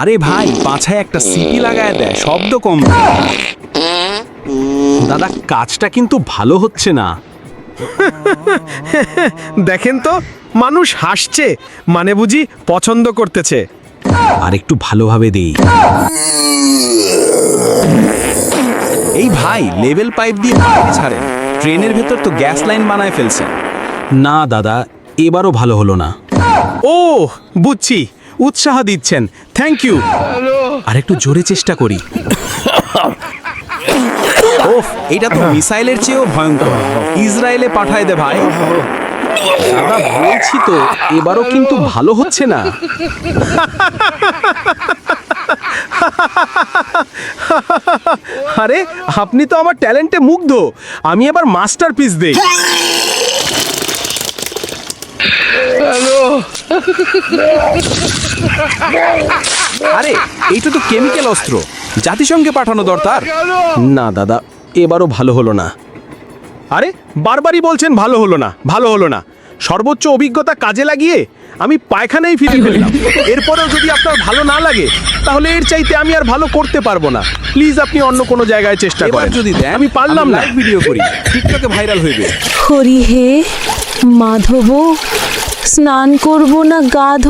আরে ভাই পাছায় একটা সিপি লাগায় দেয় শব্দ কম দাদা কাজটা কিন্তু ভালো হচ্ছে না। দেখেন তো মানুষ হাসছে মানে বুঝি পছন্দ করতেছে। আর একটু ভালোভাবে দেই। এই ভাই লেভেল পাইপ দিয়ে বাইরে ছাড়েন। ট্রেনের ভেতর তো গ্যাস লাইন বানায় ফেলছেন। না দাদা এবারও ভালো হলো না। ও বুঝছি। উৎসাহ দিচ্ছেন। থ্যাংক ইউ আর একটু জোরে চেষ্টা করি। ওফ, এটা তো মিসাইলের চেয়েও ভয়ঙ্কর। ইসরায়েলে পাঠায় দে ভাই। দাদা, বলছি তো, এবারও কিন্তু ভালো হচ্ছে না। আরে, আপনি তো আমার ট্যালেন্টে মুগ্ধ। আমি এবার মাস্টার পিস দেই। আরে এইটা তো কেমিক্যাল অস্ত্র। জাতিসংঘে পাঠানো দরকার। না দাদা এবারও ভালো হলো না। আরে বারবারই বলছেন ভালো হলো না ভালো হলো না। সর্বোচ্চ অভিজ্ঞতা কাজে লাগিয়ে আমি পায়খানায় ফিরে ফেললাম। এরপরেও যদি আপনার ভালো না লাগে তাহলে এর চাইতে আমি আর ভালো করতে পারব না। প্লিজ আপনি অন্য কোনো জায়গায় চেষ্টা করেন। যদি দেন আমি পারলাম না। ভিডিও করি। টিকটকে ভাইরাল হইবে। হরি হে মাধব স্নান করব না গা ধোবো?